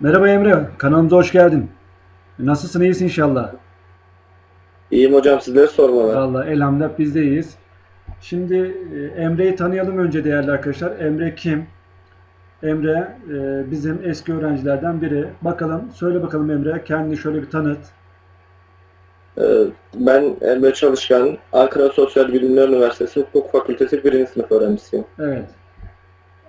Merhaba Emre, kanalımıza hoş geldin. Nasılsın, iyisin inşallah. İyiyim hocam sizleri sormalı. Vallahi elhamdülillah biz de iyiyiz. Şimdi e, Emre'yi tanıyalım önce değerli arkadaşlar. Emre kim? Emre e, bizim eski öğrencilerden biri. Bakalım, söyle bakalım Emre, kendini şöyle bir tanıt. Ee, Ben Emre Çalışkan, Ankara Sosyal Bilimler Üniversitesi Hukuk Fakültesi 1. sınıf öğrencisiyim. Evet.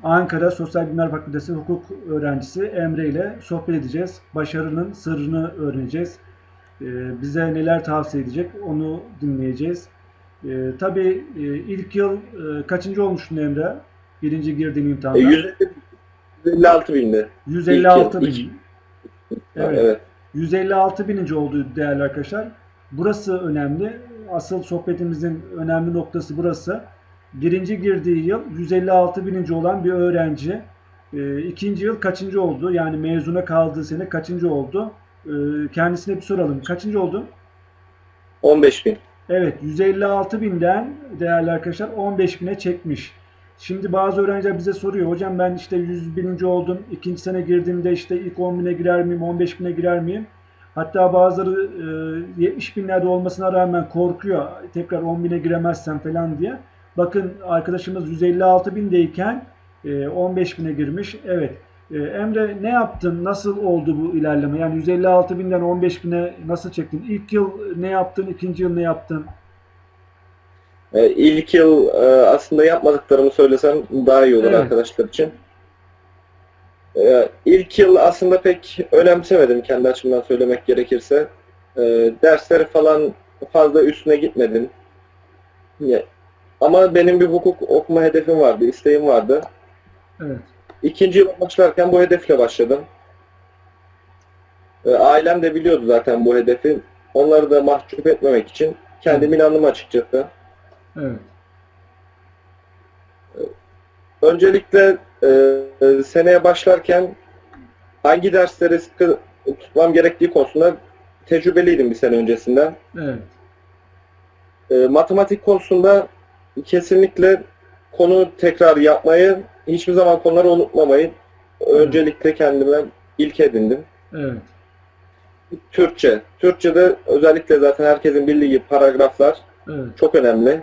Ankara Sosyal Bilimler Fakültesi hukuk öğrencisi Emre ile sohbet edeceğiz. Başarının sırrını öğreneceğiz. Ee, bize neler tavsiye edecek onu dinleyeceğiz. Ee, tabii e, ilk yıl e, kaçıncı olmuştun Emre? Birinci girdiğin E, imtihanda. 156 bindi. 156 ilk bin. Evet. Evet. 156 bininci oldu değerli arkadaşlar. Burası önemli. Asıl sohbetimizin önemli noktası burası. Birinci girdiği yıl 156 bininci olan bir öğrenci. e, ikinci yıl kaçıncı oldu? Yani mezuna kaldığı sene kaçıncı oldu? E, kendisine bir soralım. Kaçıncı oldu? 15 bin. Evet 156 binden değerli arkadaşlar 15 bine çekmiş. Şimdi bazı öğrenciler bize soruyor. Hocam ben işte 100 bininci oldum. ikinci sene girdiğimde işte ilk 10 bine girer miyim? 15 bine girer miyim? Hatta bazıları e, 70 binlerde olmasına rağmen korkuyor. Tekrar 10 bine giremezsem falan diye. Bakın arkadaşımız 156 bindeyken e, 15 bine girmiş. Evet. E, Emre ne yaptın? Nasıl oldu bu ilerleme? Yani 156 binden 15 bine nasıl çektin? İlk yıl ne yaptın? ikinci yıl ne yaptın? Ee, İlk yıl e, aslında yapmadıklarımı söylesem daha iyi olur Evet. arkadaşlar için. İlk yıl aslında pek önemsemedim kendi açımdan söylemek gerekirse. Dersleri falan fazla üstüne gitmedim. Ama benim bir hukuk okuma hedefim vardı, isteğim vardı. Evet. İkinci yıla başlarken bu hedefle başladım. Ee, Ailem de biliyordu zaten bu hedefi. Onları da mahcup etmemek için kendim inandım açıkçası. Evet. Öncelikle e, e, seneye başlarken hangi dersleri sıkı tutmam gerektiği konusunda tecrübeliydim bir sene öncesinden. Evet. E, matematik konusunda kesinlikle konu tekrar yapmayı, hiçbir zaman konuları unutmamayı öncelikle kendime ilk edindim. Evet. Türkçe. Türkçe'de özellikle zaten herkesin bildiği paragraflar Evet. çok önemli.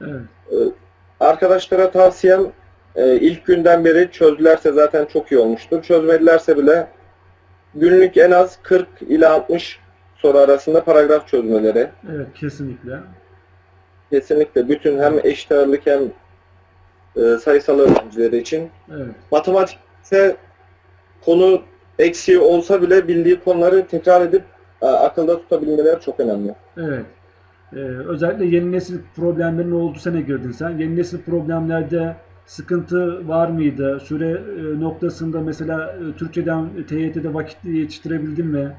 Evet. Arkadaşlara tavsiyem e, ilk günden beri çözdülerse zaten çok iyi olmuştur. Çözmedilerse bile günlük en az 40 ile 60 soru arasında paragraf çözmeleri. Evet. Kesinlikle. Kesinlikle bütün hem eşit ağırlık hem e, sayısal öğrencileri için. Evet. Matematik ise konu eksiği olsa bile bildiği konuları tekrar edip e, akılda tutabilmeleri çok önemli. Evet. Ee, özellikle yeni nesil problemlerin olduğu sene girdin sen. Yeni nesil problemlerde sıkıntı var mıydı? Süre e, noktasında mesela e, Türkçeden TYT'de vakit yetiştirebildin mi?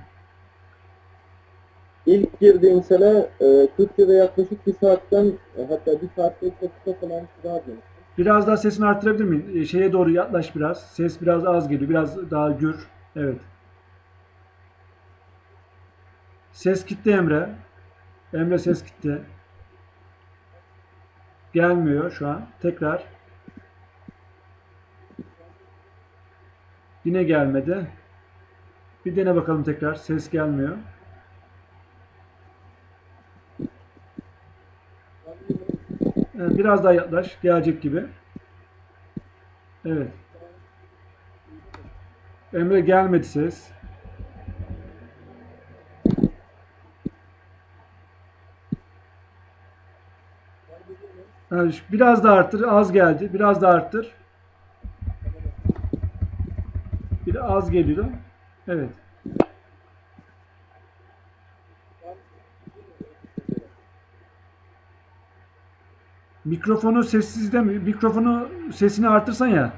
İlk girdiğim sene e, Türkçe'de yaklaşık bir saatten e, hatta bir saatte çok kısa falan daha demiştim. Biraz daha sesini arttırabilir miyim? Ee, şeye doğru yaklaş biraz. Ses biraz az geliyor. Biraz daha gür. Evet. Ses gitti Emre. Emre ses gitti. Gelmiyor şu an. Tekrar. Yine gelmedi. Bir dene bakalım tekrar. Ses gelmiyor. Evet, biraz daha yaklaş. Gelecek gibi. Evet. Emre gelmedi ses. Şu- Biraz daha arttır. Az geldi. Biraz daha arttır. Bir az geliyor. Evet. Mikrofonu sessizde mi? Mikrofonu sesini artırsan ya.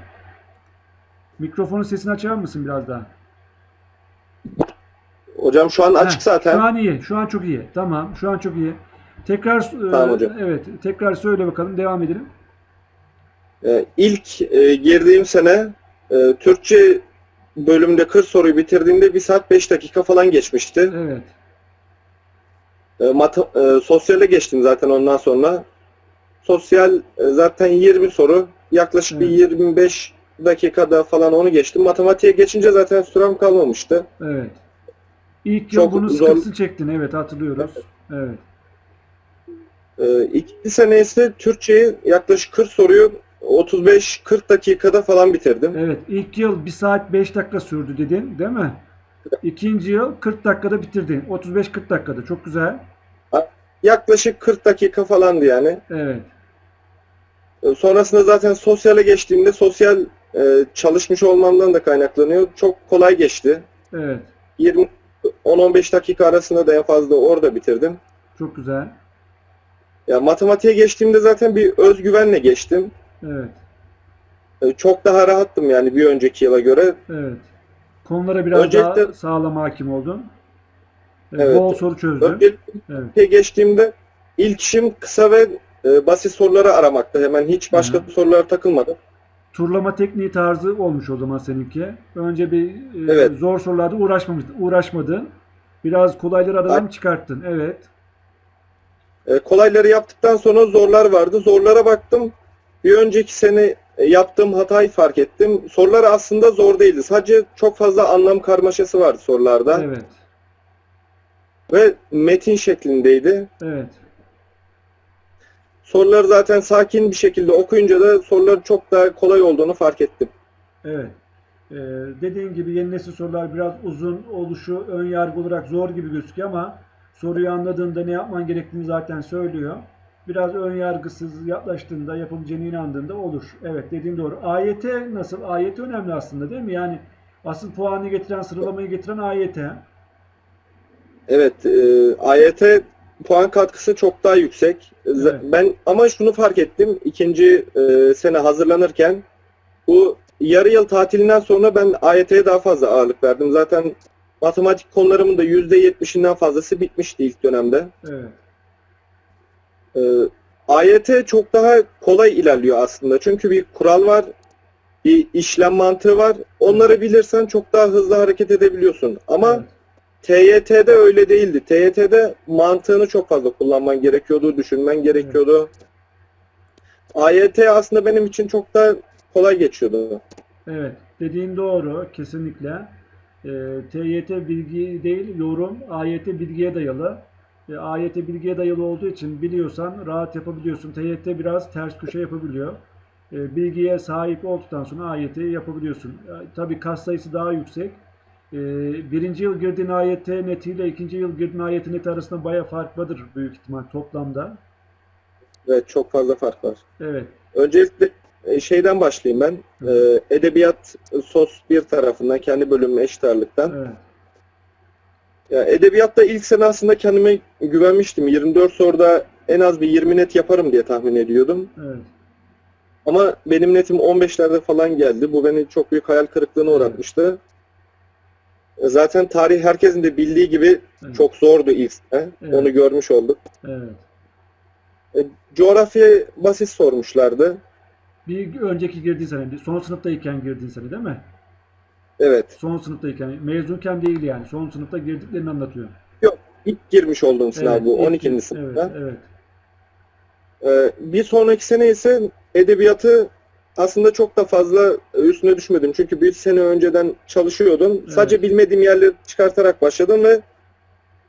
Mikrofonun sesini açar mısın biraz daha? Hocam şu an açık Heh, zaten. Şu an iyi. Şu an çok iyi. Tamam. Şu an çok iyi. Tekrar e, Tamam hocam. evet, tekrar söyle bakalım. Devam edelim. Ee, ilk e, girdiğim sene e, Türkçe bölümde 40 soruyu bitirdiğimde 1 saat 5 dakika falan geçmişti. Evet. E, mat- e, sosyale geçtim zaten ondan sonra. Sosyal e, zaten 20 soru yaklaşık bir Evet. 25 dakikada falan onu geçtim. Matematiğe geçince zaten sürem kalmamıştı. Evet. İlk yıl Çok bunun zor- sıkıntısını çektin. Evet hatırlıyoruz. Evet. Ee, ikinci sene ise Türkçeyi yaklaşık 40 soruyu 35-40 dakikada falan bitirdim. Evet. ilk yıl 1 saat 5 dakika sürdü dedin değil mi? İkinci yıl 40 dakikada bitirdin. 35-40 dakikada. Çok güzel. Yaklaşık 40 dakika falandı yani. Evet. Ee, Sonrasında zaten sosyale geçtiğimde sosyal e, çalışmış olmamdan da kaynaklanıyor. Çok kolay geçti. Evet. 20 10-15 dakika arasında da en fazla orada bitirdim. Çok güzel. Ya matematiğe geçtiğimde zaten bir özgüvenle geçtim. Evet. Ee, Çok daha rahattım yani bir önceki yıla göre. Evet. Konulara biraz Öncelikle- daha sağlam hakim oldun. Evet. Bol soru çözdün. Öncelikle geçtiğimde ilk işim kısa ve e, basit soruları aramakta. Hemen hiç başka Hı. sorulara takılmadım. Turlama tekniği tarzı olmuş o zaman seninki. Önce bir e, Evet. zor sorularda uğraşmamıştın, uğraşmadın. Biraz kolayları aradan çıkarttın. Evet. E, kolayları yaptıktan sonra zorlar vardı. Zorlara baktım. Bir önceki sene e, yaptığım hatayı fark ettim. Sorular aslında zor değildi. Sadece çok fazla anlam karmaşası vardı sorularda. Evet. Ve metin şeklindeydi. Evet. Soruları zaten sakin bir şekilde okuyunca da soruların çok daha kolay olduğunu fark ettim. Evet. Ee, dediğin gibi yeni nesil sorular biraz uzun oluşu ön yargı olarak zor gibi gözüküyor ama soruyu anladığında ne yapman gerektiğini zaten söylüyor. Biraz ön yargısız yaklaştığında, yapabileceğine inandığında olur. Evet dediğin doğru. AYT nasıl? AYT önemli aslında değil mi? Yani asıl puanı getiren, sıralamayı getiren AYT. Evet, e, AYT puan katkısı çok daha yüksek. Evet. Ben ama şunu fark ettim ikinci e, sene hazırlanırken bu yarı yıl tatilinden sonra ben AYT'ye daha fazla ağırlık verdim. Zaten matematik konularımın da %70'inden fazlası bitmişti ilk dönemde. Evet. E, AYT çok daha kolay ilerliyor aslında. Çünkü bir kural var, bir işlem mantığı var. Onları bilirsen çok daha hızlı hareket edebiliyorsun. Ama evet. TYT'de öyle değildi. TYT'de mantığını çok fazla kullanman gerekiyordu, düşünmen gerekiyordu. AYT aslında benim için çok daha kolay geçiyordu. Evet, dediğin doğru kesinlikle. Ee, TYT bilgi değil, yorum AYT bilgiye dayalı. Ee, AYT bilgiye dayalı olduğu için biliyorsan rahat yapabiliyorsun. TYT biraz ters köşe yapabiliyor. Ee, bilgiye sahip olduktan sonra AYT'yi yapabiliyorsun. Ee, tabii kas sayısı daha yüksek. Ee, birinci yıl girdiğin AYT netiyle ikinci yıl girdiğin AYT neti arasında baya fark vardır büyük ihtimal toplamda. Evet, çok fazla fark var. Evet, Öncelikle e, şeyden başlayayım ben. E, Edebiyat SOS bir tarafından, kendi bölümüm eşit ağırlıktan. evet, Ya, edebiyatta ilk sene aslında kendime güvenmiştim. 24 soruda en az bir 20 net yaparım diye tahmin ediyordum. evet. Ama benim netim 15'lerde falan geldi. Bu beni çok büyük hayal kırıklığına uğratmıştı. Zaten tarih herkesin de bildiği gibi evet. çok zordu ilk sene. Evet. Onu görmüş olduk. evet. E, coğrafya basit sormuşlardı. Bir önceki girdiğin sene, son sınıftayken girdiğin sene değil mi? Evet. Son sınıftayken, mezunken değil yani. Son sınıfta girdiklerini anlatıyor. İlk girmiş olduğum sınav Evet, bu. ilk 12. gir- sınıfta. Evet, evet. E, bir sonraki sene ise edebiyatı aslında çok da fazla üstüne düşmedim. Çünkü bir sene önceden çalışıyordum. Sadece bilmediğim yerleri çıkartarak başladım ve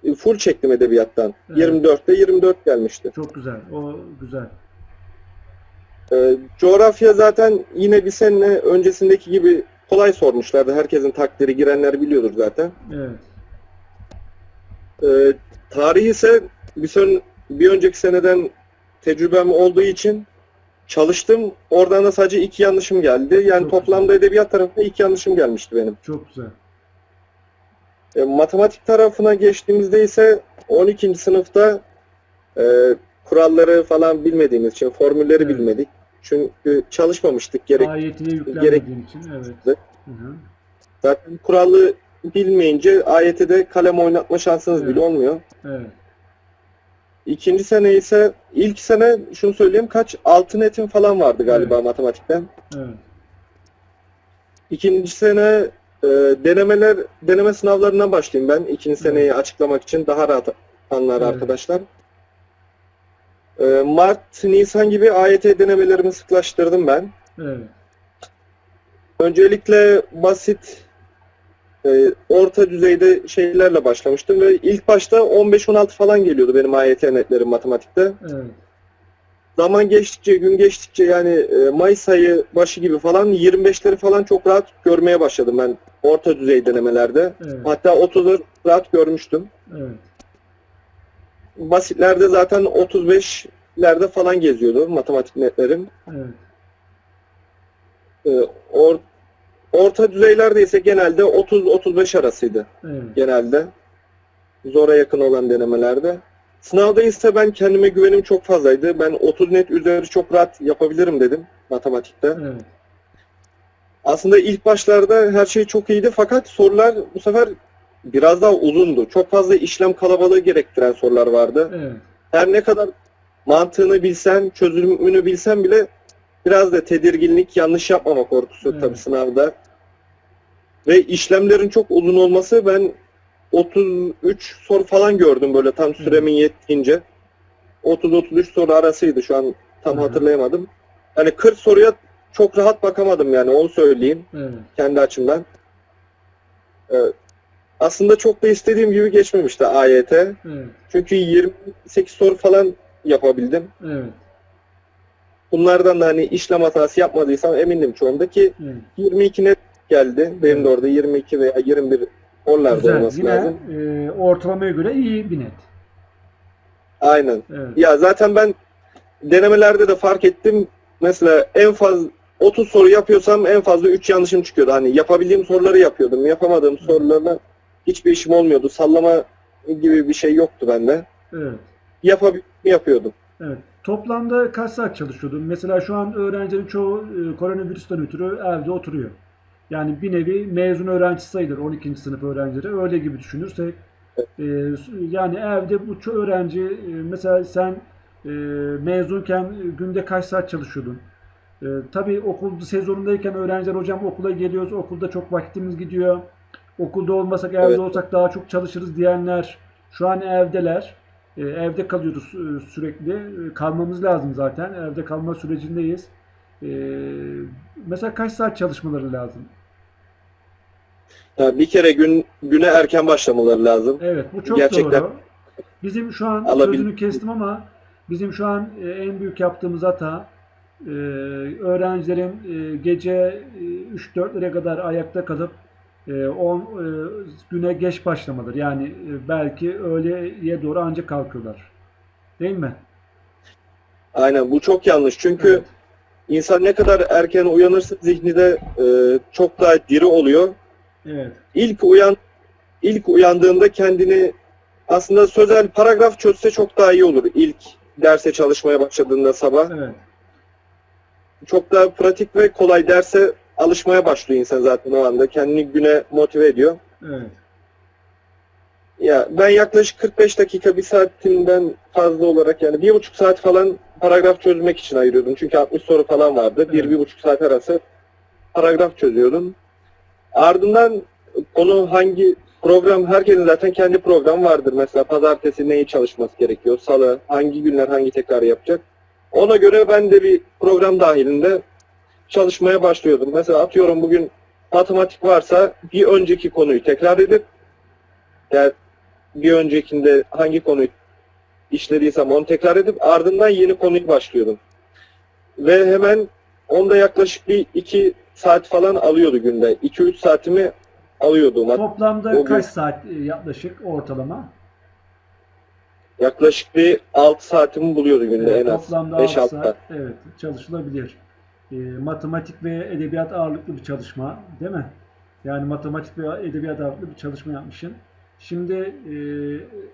e, full çektim edebiyattan. Evet. 24'te 24 gelmişti. Çok güzel. O güzel. Ee, coğrafya zaten yine bir sene öncesindeki gibi kolay sormuşlardı. Herkesin takdiri girenler biliyordur zaten. Evet. Ee, tarih ise bir, son, bir önceki seneden tecrübem olduğu için çalıştım. Oradan da sadece iki yanlışım geldi. Yani Çok toplamda edebiyat tarafında iki yanlışım gelmişti benim. Çok güzel. E, matematik tarafına geçtiğimizde ise 12. sınıfta e, kuralları falan bilmediğimiz için formülleri Evet. bilmedik. Çünkü çalışmamıştık gerek. Ayetine yüklenmediğin için. Evet. Hı hı. Zaten kuralı bilmeyince AYT'de kalem oynatma şansınız Evet. bile olmuyor. Evet. İkinci sene ise ilk sene şunu söyleyeyim kaç altı netim falan vardı galiba matematikten. Evet. İkinci sene e, denemeler deneme sınavlarına başlayayım ben. İkinci seneyi açıklamak için daha rahat anlar Evet. arkadaşlar. E, Mart, Nisan gibi AYT denemelerimi sıklaştırdım ben. Evet. öncelikle basit e, orta düzeyde şeylerle başlamıştım ve ilk başta 15-16 falan geliyordu benim AYT netlerim matematikte. Evet. Zaman geçtikçe, gün geçtikçe yani e, Mayıs ayı başı gibi falan 25'leri falan çok rahat görmeye başladım ben orta düzey denemelerde. Evet. Hatta 30'ları rahat görmüştüm. Evet. Basitlerde zaten 35'lerde falan geziyordu matematik netlerim. Evet. E, or- orta düzeylerde ise genelde 30-35 arasıydı Evet. genelde. Zora yakın olan denemelerde. Sınavda ise ben kendime güvenim çok fazlaydı. Ben 30 net üzeri çok rahat yapabilirim dedim matematikte. Evet. Aslında ilk başlarda her şey çok iyiydi fakat sorular bu sefer biraz daha uzundu. Çok fazla işlem kalabalığı gerektiren sorular vardı. Evet. Her ne kadar mantığını bilsen, çözümünü bilsen bile biraz da tedirginlik, yanlış yapmama korkusu Evet. tabii sınavda. Ve işlemlerin çok uzun olması ben 33 soru falan gördüm böyle tam süremin yettiğince. 30-33 soru arasıydı şu an tam Hı hı. hatırlayamadım. Yani 40 soruya çok rahat bakamadım yani onu söyleyeyim Evet. kendi açımdan. Ee, aslında çok da istediğim gibi geçmemişti AYT. Evet. Çünkü 28 soru falan yapabildim. Evet. Bunlardan da hani işlem hatası yapmadıysam emindim çoğunda ki Evet. 22 net geldi. Benim de orada 22 veya 21 oralarda Güzel. olması Yine lazım. e, ortalamaya göre iyi bir net. Aynen. Evet. Ya zaten ben denemelerde de fark ettim. Mesela en fazla 30 soru yapıyorsam en fazla 3 yanlışım çıkıyordu. Hani yapabildiğim soruları yapıyordum. Yapamadığım sorularla hiçbir işim olmuyordu. Sallama gibi bir şey yoktu bende. Evet. Yapabildiğimi yapıyordum. Evet. Toplamda kaç saat çalışıyordun? Mesela şu an öğrencilerin çoğu e, koronavirüsten ötürü evde oturuyor. Yani bir nevi mezun öğrenci sayılır 12. sınıf öğrencileri. Öyle gibi düşünürsek e, yani evde bu ço- öğrenci e, mesela sen e, mezunken günde kaç saat çalışıyordun? E, tabii okul sezonundayken öğrenciler hocam okula geliyoruz, okulda çok vaktimiz gidiyor. Okulda olmasak evde Evet. olsak daha çok çalışırız diyenler şu an evdeler. E, evde kalıyoruz e, sürekli. E, kalmamız lazım zaten. Evde kalma sürecindeyiz. E, mesela kaç saat çalışmaları lazım? Bir kere gün güne erken başlamaları lazım. Evet bu çok Gerçekten doğru. Bizim şu an alabil- sözünü kestim ama bizim şu an e, en büyük yaptığımız hata e, öğrencilerin gece e, 3-4'lere kadar ayakta kalıp e, 10 e, güne geç başlamaları. Yani e, belki öğleye doğru ancak kalkıyorlar. Değil mi? Aynen bu çok yanlış. Çünkü Evet. insan ne kadar erken uyanırsa zihni de e, çok daha diri oluyor. Evet. İlk uyan ilk uyandığında kendini aslında sözel paragraf çözse çok daha iyi olur. İlk derse çalışmaya başladığında sabah. Evet. Çok daha pratik ve kolay derse alışmaya başlıyor insan zaten o anda. Kendini güne motive ediyor. Evet. Ya ben yaklaşık 45 dakika bir saatimden fazla olarak yani bir buçuk saat falan paragraf çözmek için ayırıyordum. Çünkü 60 soru falan vardı. Bir, Evet. bir buçuk saat arası paragraf çözüyordum. Ardından konu hangi program, herkesin zaten kendi programı vardır. Mesela pazartesi neyi çalışması gerekiyor, salı hangi günler hangi tekrar yapacak. Ona göre ben de bir program dahilinde çalışmaya başlıyordum. Mesela atıyorum bugün matematik varsa bir önceki konuyu tekrar edip yani bir öncekinde hangi konuyu işlediysem onu tekrar edip ardından yeni konuyu başlıyordum. Ve hemen onda yaklaşık bir iki saat falan alıyordu günde. 2-3 saatimi alıyordu. Toplamda O gün- kaç saat e, yaklaşık ortalama? Yaklaşık bir 6 saatimi buluyordu günde Evet, en az. toplamda 5-6 6 saat. saat. Evet, çalışılabilir. E, matematik ve edebiyat ağırlıklı bir çalışma, değil mi? Yani matematik ve edebiyat ağırlıklı bir çalışma yapmışsın. Şimdi e,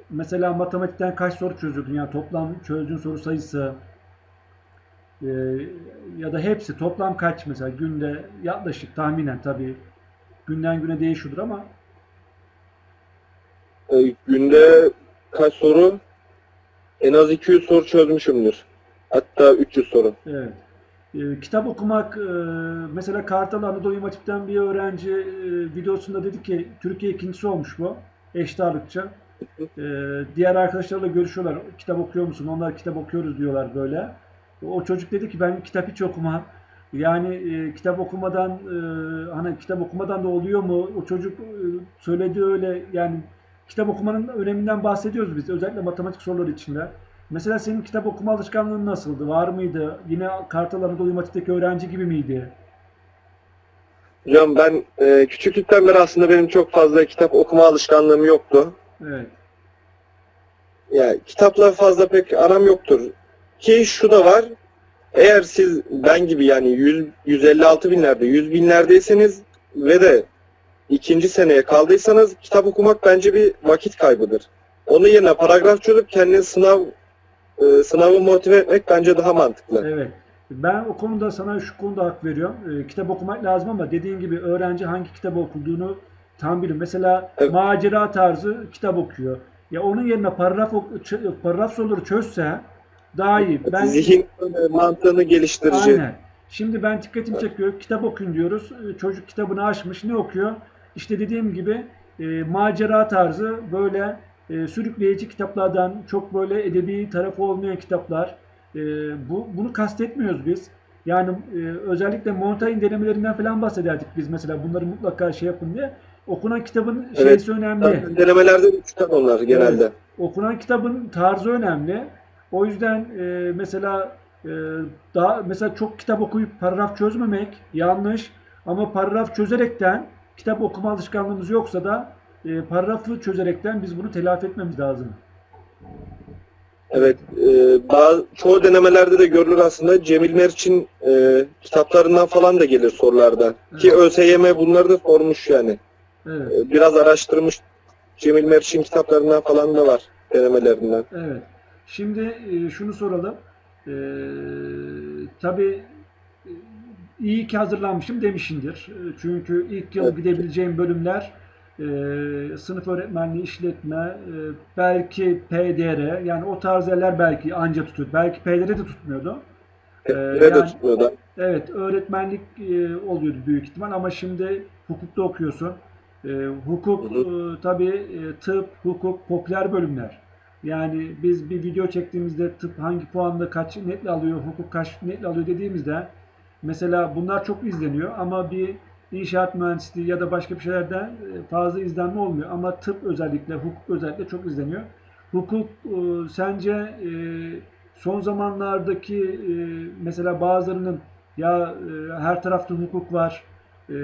mesela matematikten kaç soru çözüyordun? Yani toplam çözdüğün soru sayısı e, ya da hepsi toplam kaç mesela günde yaklaşık tahminen tabii günden güne değişiyordur ama Ee, günde kaç soru? En az 200 soru çözmüşümdür. Hatta 300 soru. Evet. Ee, kitap okumak, e, mesela Kartal Anadolu İmam Hatip'ten bir öğrenci e, videosunda dedi ki Türkiye ikincisi olmuş bu. Eşit ağırlıkça. Ee, diğer arkadaşlarla görüşüyorlar. Kitap okuyor musun? Onlar kitap okuyoruz diyorlar böyle. O çocuk dedi ki ben kitap hiç okumam. Yani e, kitap okumadan hani kitap okumadan da oluyor mu? O çocuk söyledi öyle yani kitap okumanın öneminden bahsediyoruz biz özellikle matematik soruları içinde. Mesela senin kitap okuma alışkanlığın nasıldı? Var mıydı? Yine Kartal Anadolu Üniversitesi'ndeki öğrenci gibi miydi? Hocam ben e, küçüklükten beri aslında benim çok fazla kitap okuma alışkanlığım yoktu. Evet. Yani kitapla fazla pek aram yoktur. Ki şu da var. Eğer siz ben gibi yani 100, 156 binlerde, 100 binlerdeyseniz ve de ikinci seneye kaldıysanız kitap okumak bence bir vakit kaybıdır. Onun yerine paragraf çözüp kendini sınav e, sınavı motive etmek bence daha mantıklı. Evet. Ben o konuda sana şu konuda hak veriyorum. Ee, kitap okumak lazım ama dediğin gibi öğrenci hangi kitabı okuduğunu tam bilir. Mesela Evet. macera tarzı kitap okuyor. Ya onun yerine paragraf paragraf soruları çözse daha iyi. Ben Zihin e, mantığını geliştirici. Aynen. Şimdi ben dikkatimi çekiyor. Kitap okuyun diyoruz. Ee, Çocuk kitabını açmış. Ne okuyor? İşte dediğim gibi e, macera tarzı böyle e, sürükleyici kitaplardan çok böyle edebi tarafı olmayan kitaplar. E, bu bunu kastetmiyoruz biz. Yani e, özellikle Montaigne denemelerinden falan bahsederdik biz mesela. Bunları mutlaka şey yapın diye. Okunan kitabın Evet. şeysi önemli. Zaten Denemelerde de çıkan onlar genelde. Evet. Okunan kitabın tarzı önemli. O yüzden e, mesela e, daha mesela çok kitap okuyup paragraf çözmemek yanlış. Ama paragraf çözerekten kitap okuma alışkanlığımız yoksa da e, paragrafı çözerekten biz bunu telafi etmemiz lazım. Evet, e, bazı, çoğu denemelerde de görülür aslında Cemil Meriç'in e, kitaplarından falan da gelir sorularda. Ki ÖSYM bunları da sormuş yani. Evet. E, biraz araştırmış. Cemil Meriç'in kitaplarından falan da var denemelerinden. Evet. Şimdi e, şunu soralım. E, tabii e, iyi ki hazırlanmışım demişindir. E, Çünkü ilk yıl Evet. gidebileceğim bölümler e, sınıf öğretmenliği, işletme, e, belki PDR yani o tarz yerler belki anca tutuyor. Belki PDR de tutmuyordu. Nerede yani- tutmuyor da. Evet, öğretmenlik e, oluyordu büyük ihtimal ama şimdi hukukta okuyorsun. E, hukuk Hı e, tabii e, tıp, hukuk popüler bölümler. Yani biz bir video çektiğimizde tıp hangi puanda kaç netle alıyor, hukuk kaç netle alıyor dediğimizde mesela bunlar çok izleniyor ama bir inşaat mühendisliği ya da başka bir şeylerden e, fazla izlenme olmuyor. Ama tıp özellikle, hukuk özellikle çok izleniyor. Hukuk e, sence e, son zamanlardaki e, mesela bazılarının ya e, her tarafta hukuk var, e,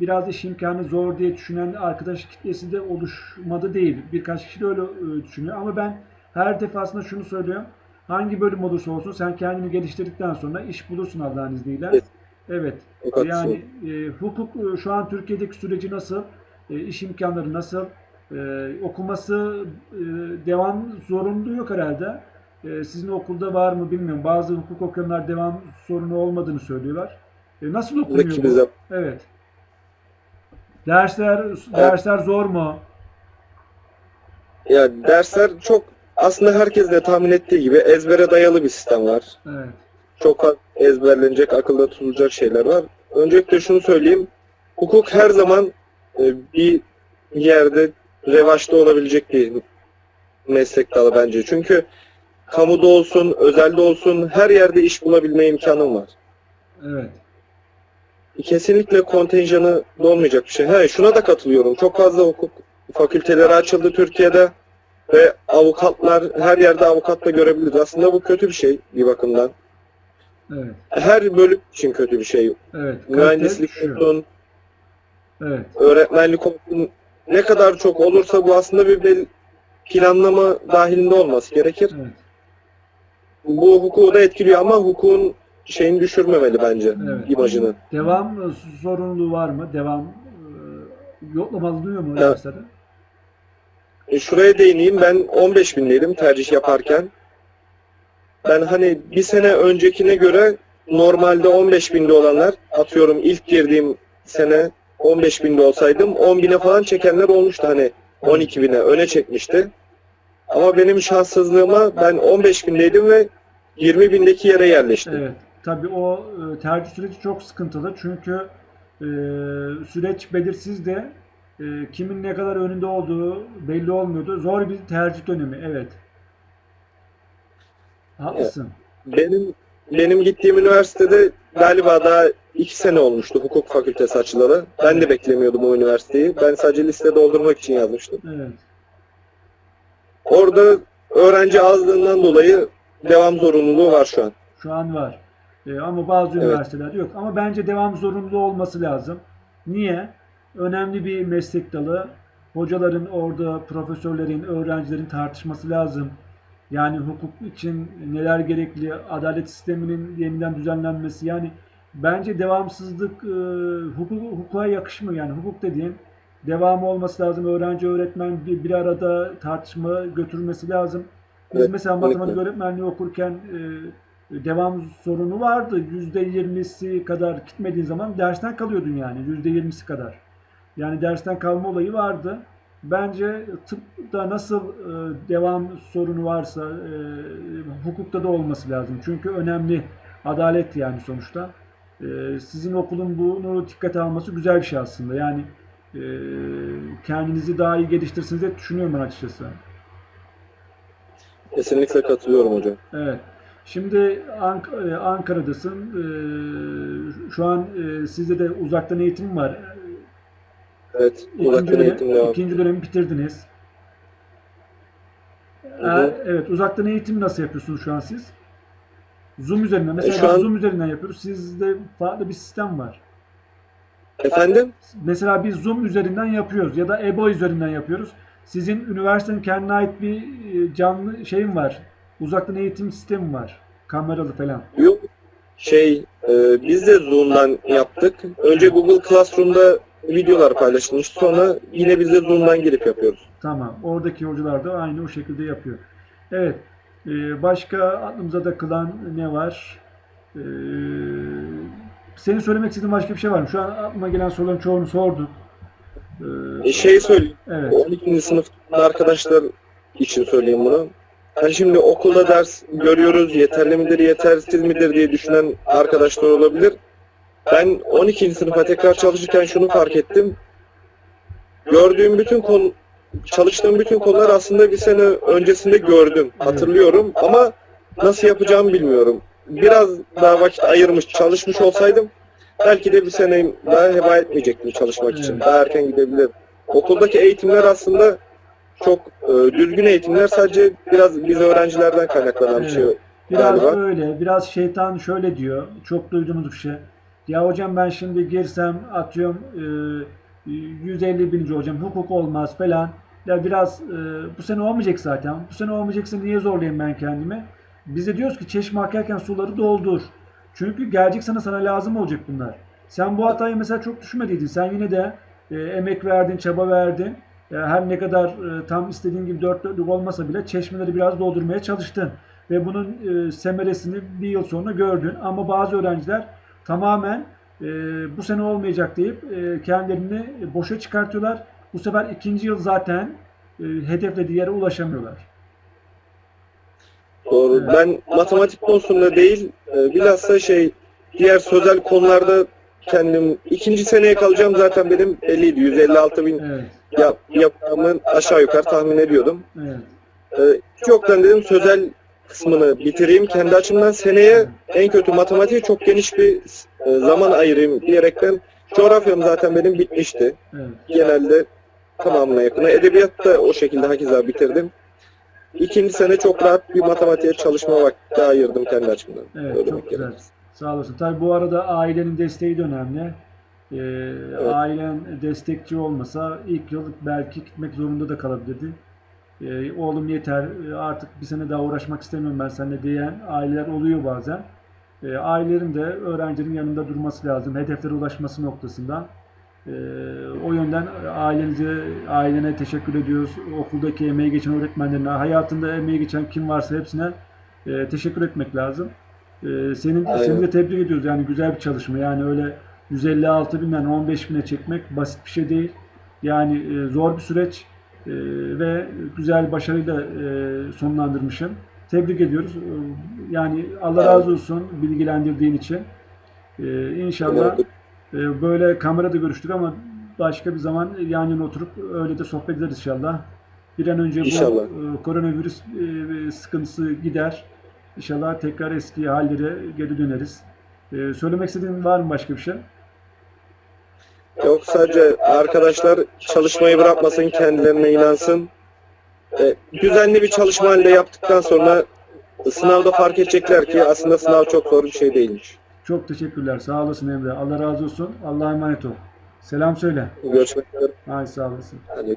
biraz iş imkanı zor diye düşünen arkadaş kitlesi de oluşmadı değil. Birkaç kişi de öyle e, düşünüyor ama ben her defasında şunu söylüyorum. Hangi bölüm olursa olsun sen kendini geliştirdikten sonra iş bulursun Allah'ın izniyle. Evet. Evet. Haklısın. Yani e, hukuk e, şu an Türkiye'deki süreci nasıl? E, iş imkanları nasıl? E, okuması e, devam zorunluluğu yok herhalde. E, sizin okulda var mı bilmiyorum. Bazı hukuk okuyanlar devam sorunu olmadığını söylüyorlar. E, nasıl okunuyor bu? Evet. Dersler dersler zor mu? Ya dersler çok aslında herkes de tahmin ettiği gibi ezbere dayalı bir sistem var. Evet. Çok az ezberlenecek, akılda tutulacak şeyler var. Öncelikle şunu söyleyeyim. Hukuk her zaman e, bir yerde revaçta olabilecek bir meslek dalı bence. Çünkü kamuda olsun, özelde olsun her yerde iş bulabilme imkanın var. Evet. Kesinlikle kontenjanı dolmayacak bir şey. He, şuna da katılıyorum. Çok fazla hukuk fakülteleri açıldı Türkiye'de ve avukatlar her yerde avukat da görebiliriz. Aslında bu kötü bir şey bir bakımdan. Evet. Her bölüm için kötü bir şey. Evet. Mühendislik olsun, Evet. öğretmenlik olsun ne kadar çok olursa bu aslında bir bel- planlama dahilinde olması gerekir. Evet. Bu hukuku da etkiliyor ama hukukun şeyini düşürmemeli bence Evet. imajını. Devam e, sorumluluğu var mı? Devam e, yoklamalı duyuyor mu Evet. E, şuraya değineyim ben 15 bindeydim tercih yaparken. Ben hani bir sene öncekine göre normalde 15 binde olanlar atıyorum ilk girdiğim sene 15 binde olsaydım 10 bine falan çekenler olmuştu hani 12 bine öne çekmişti. Ama benim şanssızlığıma ben 15 bindeydim ve 20 bindeki yere yerleştim. Evet. Tabii o e, tercih süreci çok sıkıntılı çünkü e, süreç belirsiz de e, kimin ne kadar önünde olduğu belli olmuyordu. Zor bir tercih dönemi. Evet. Haklısın. Benim benim gittiğim üniversitede galiba daha iki sene olmuştu hukuk fakültesi açılalı. Ben de beklemiyordum o üniversiteyi. Ben sadece liste doldurmak için yazmıştım. Evet. Orada öğrenci azlığından dolayı devam zorunluluğu var şu an. Şu an var. Ee, ama bazı Evet. üniversitelerde yok. Ama bence devam zorunlu olması lazım. Niye? Önemli bir meslek dalı. Hocaların orada, profesörlerin, öğrencilerin tartışması lazım. Yani hukuk için neler gerekli, adalet sisteminin yeniden düzenlenmesi. Yani bence devamsızlık e, hukuk, hukuka yakışmıyor. Yani hukuk dediğin devamı olması lazım. Öğrenci, öğretmen bir, bir arada tartışma götürmesi lazım. Biz Evet, mesela matematik öğretmenliği okurken e, devam sorunu vardı. Yüzde yirmisi kadar gitmediğin zaman dersten kalıyordun yani. Yüzde yirmisi kadar. Yani dersten kalma olayı vardı. Bence tıpta nasıl e, devam sorunu varsa e, hukukta da olması lazım. Çünkü önemli adalet yani sonuçta. E, sizin okulun bunu dikkate alması güzel bir şey aslında. Yani e, kendinizi daha iyi geliştirsiniz diye düşünüyorum ben açıkçası. Kesinlikle katılıyorum hocam. Evet. Şimdi Ank- e, Ankara'dasın. Ee, Şu an e, sizde de uzaktan eğitim var. Evet, İkinci, dönem, ikinci dönemi bitirdiniz. Ee, Evet, uzaktan eğitim nasıl yapıyorsunuz şu an siz? Zoom üzerinden. Mesela E, şu an- Zoom üzerinden yapıyoruz. Sizde farklı bir sistem var. Efendim? Mesela biz Zoom üzerinden yapıyoruz ya da EBO üzerinden yapıyoruz. Sizin üniversitenin kendine ait bir e, canlı şeyim var. Uzaktan eğitim sistemi var. Kameralı falan. Yok. Şey, e, biz de Zoom'dan yaptık. Önce Google Classroom'da videolar paylaşılmış. Sonra yine biz de Zoom'dan girip yapıyoruz. Tamam. Oradaki hocalar da aynı o şekilde yapıyor. Evet. Ee, başka aklımıza takılan ne var? Ee, senin söylemek istediğin başka bir şey var mı? Şu an aklıma gelen soruların çoğunu sorduk. Ee, E, şey söyleyeyim. evet. 12. sınıf arkadaşlar için söyleyeyim bunu. Hani şimdi okulda ders görüyoruz, yeterli midir, yetersiz midir diye düşünen arkadaşlar olabilir. Ben 12. sınıfa tekrar çalışırken şunu fark ettim. Gördüğüm bütün konu, çalıştığım bütün konular aslında bir sene öncesinde gördüm, hatırlıyorum ama nasıl yapacağımı bilmiyorum. Biraz daha vakit ayırmış, çalışmış olsaydım belki de bir seneyi daha heba etmeyecektim çalışmak için. Daha erken gidebilirdim. Okuldaki eğitimler aslında çok e, düzgün eğitimler sadece biraz biz öğrencilerden kaynaklanan bir şey. Biraz galiba. öyle. Biraz şeytan şöyle diyor. Çok duyduğumuz bir şey. Ya hocam ben şimdi girsem atıyorum e, 150 bininci hocam hukuk olmaz falan. Ya biraz e, bu sene olmayacak zaten. Bu sene olmayacaksa niye zorlayayım ben kendimi? Biz de diyoruz ki çeşme akarken suları doldur. Çünkü gelecek sana sana lazım olacak bunlar. Sen bu hatayı mesela çok düşünmediydin. Sen yine de e, emek verdin, çaba verdin. E, her ne kadar e, tam istediğin gibi dört dörtlük olmasa bile çeşmeleri biraz doldurmaya çalıştın. Ve bunun e, semeresini bir yıl sonra gördün. Ama bazı öğrenciler tamamen e, bu sene olmayacak deyip e, kendilerini boşa çıkartıyorlar. Bu sefer ikinci yıl zaten e, hedeflediği yere ulaşamıyorlar. Doğru. Evet. Ben matematik konusunda değil, e, bilhassa şey diğer sözel konularda kendim ikinci seneye kalacağım zaten benim belliydi. 156 bin Evet, yap, yapmamı aşağı yukarı tahmin ediyordum. evet. E, çoktan dedim sözel kısmını bitireyim. Kendi açımdan seneye en kötü matematiğe çok geniş bir e, zaman ayırayım diyerekten coğrafyam zaten benim bitmişti. evet. Genelde tamamına yakını. Edebiyat da o şekilde hakeza bitirdim. İkinci sene çok rahat bir matematiğe çalışma vakti ayırdım kendi açımdan. Evet, Öyle çok güzel. gerekirse. Sağ olasın. Tabii bu arada ailenin desteği de önemli. Ee, Ailen destekçi olmasa ilk yıl belki gitmek zorunda da kalabilirdi. Ee, oğlum yeter e, artık bir sene daha uğraşmak istemiyorum ben seninle diyen aileler oluyor bazen. Ee, ailelerin de öğrencinin yanında durması lazım. Hedeflere ulaşması noktasında. Ee, o yönden ailenize, ailene teşekkür ediyoruz. Okuldaki emeği geçen öğretmenlerine, hayatında emeği geçen kim varsa hepsine e, teşekkür etmek lazım. Ee, senin Aynen. seni de tebrik ediyoruz. Yani güzel bir çalışma. Yani öyle 156 binden 15 bine çekmek basit bir şey değil. Yani e, zor bir süreç e, ve güzel başarıyla e, sonlandırmışsın. Tebrik ediyoruz. E, Yani Allah Evet. razı olsun bilgilendirdiğin için. E, inşallah e, böyle kamerada görüştük ama başka bir zaman yan yana oturup öyle de sohbet ederiz inşallah. Bir an önce bu İnşallah. e, koronavirüs e, sıkıntısı gider. İnşallah tekrar eski hallere geri döneriz. Ee, söylemek istediğin var mı başka bir şey? Yok sadece arkadaşlar çalışmayı bırakmasın, kendilerine inansın. E, düzenli bir çalışma halinde yaptıktan sonra sınavda fark edecekler ki aslında sınav çok zor bir şey değilmiş. Çok teşekkürler. Sağ olasın Emre. Allah razı olsun. Allah'a emanet ol. Selam söyle. Görüşmek üzere. Ay sağ olasın. Hadi.